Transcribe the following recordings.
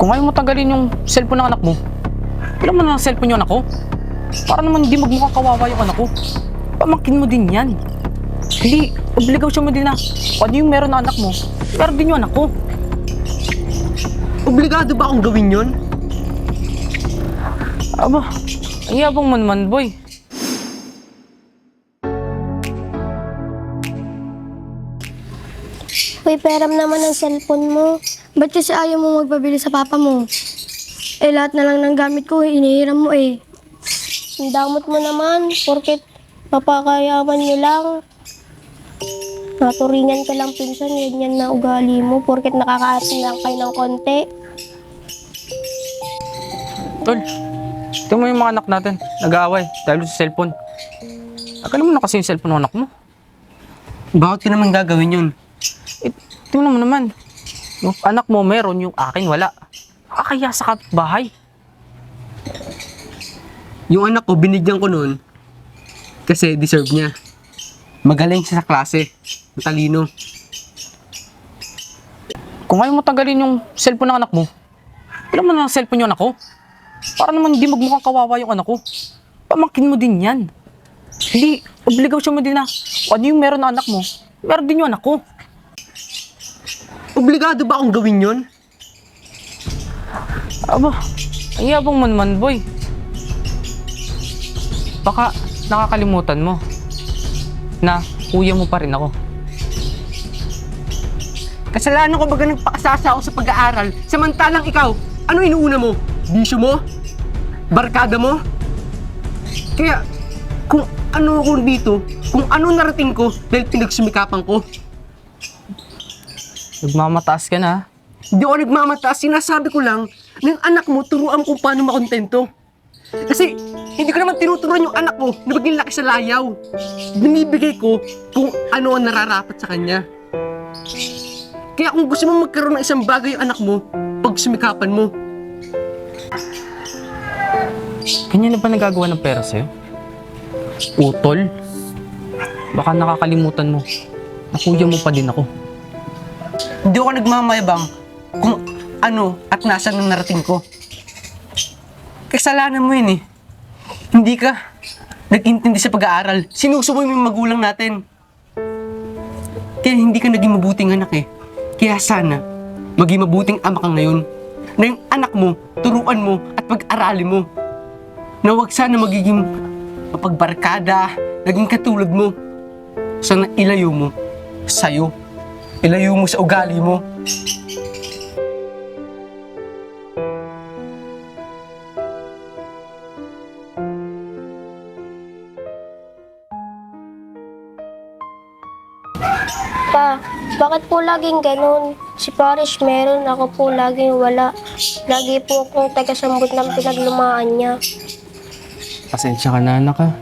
Kung ayaw mo tanggalin yung cellphone ng anak mo, ilan mo na ng cellphone yung anak ko? Para naman hindi magmukhang kawawa yung anak ko. Pamangkin mo din yan. Hindi, obligasyon mo din na kung ano yung meron ng anak mo, meron din yung anak ko. Obligado ba akong gawin yon? Aba, ang yabang mo naman, boy. Uy, peram naman ang cellphone mo. Ba't kasi ayaw mo magpabili sa papa mo? Eh, lahat na lang ng gamit ko, inihiram mo eh. Ang damot mo naman, porket papakayaman nyo lang. Naturingan ka lang pinsan, ganyan na ugali mo, porket nakakaasin lang kayo ng konti. Tol, ito mo yung mga anak natin, nag-aaway dahil sa cellphone. Tagalin mo na kasi yung cellphone ng anak mo. Bakit ka naman gagawin yun? Eh, tingnan mo naman. Yung anak mo meron, yung akin wala. Kakaya sa bahay. Yung anak ko, binigyan ko noon kasi deserve niya. Magaling siya sa klase. Matalino. Kung ayaw mo tanggalin yung cellphone ng anak mo, ilan mo na ng cellphone yung anak ko? Para naman hindi magmukhang kawawa yung anak ko. Pamangkin mo din yan. Hindi, obligasyon mo din na ano yung meron ng anak mo, meron din yung anak ko. Obligado ba akong gawin yon? Aba, ang yabang mo naman, boy. Baka nakakalimutan mo na kuya mo pa rin ako. Kasalanan ko baga nagpakasasa ako sa pag-aaral, samantalang ikaw, ano inuuna mo? Bisyo mo? Barkada mo? Kaya, kung ano ako dito, kung ano narating ko dahil pinagsumikapan ko, Nagmamataas ka na? Hindi ako nagmamataas, sinasabi ko lang na yung anak mo, turuan kung paano makontento. Kasi, hindi ko naman tinuturuan yung anak ko na maging laki sa layaw. Binibigay ko kung ano ang nararapat sa kanya. Kaya kung gusto mo magkaroon ng isang bagay yung anak mo, pag sumikapan mo, Kanya na ba nagagawa ng pera sa'yo? Utol? Baka nakakalimutan mo na kuya mo pa din ako. Hindi ako nagmamayabang kung ano at nasaan ang narating ko. Kasalanan mo yun eh. Hindi ka nag-intindi sa pag-aaral. Sinusuboy mo yung magulang natin. Kaya hindi ka naging mabuting anak eh. Kaya sana, maging mabuting ama ka ngayon. Na yung anak mo, turuan mo at pag-aralin mo. Na huwag sana magiging mapagbarkada, naging katulad mo. Sana ilayo mo sa'yo. Ilayo mo sa ugali mo. Pa, bakit po laging ganun? Si Parish meron, ako po laging wala. Lagi po akong tagasambot ng pinaglumaan niya. Pasensya ka na anak ha.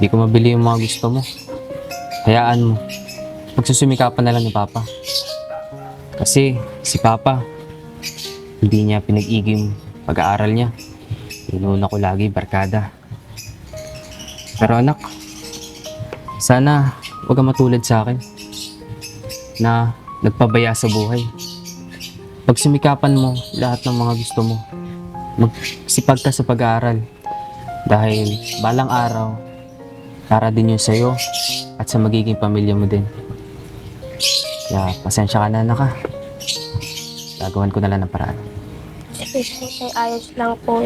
Hindi ko mabili yung mga gusto mo. Hayaan mo. Magsusumikapan na lang ni Papa. Kasi si Papa, hindi niya pinag-igim pag-aaral niya. Inuuna ko lagi barkada. Pero anak, sana huwag ka matulad sa akin na nagpabaya sa buhay. Pag sumikapan mo lahat ng mga gusto mo, magsipag ka sa pag-aaral. Dahil balang araw, para din yun sa'yo at sa magiging pamilya mo din. Kaya pasensya ka na anak ha. Gagawan ko na lang ng paraan. Sige po, ay ayos lang po.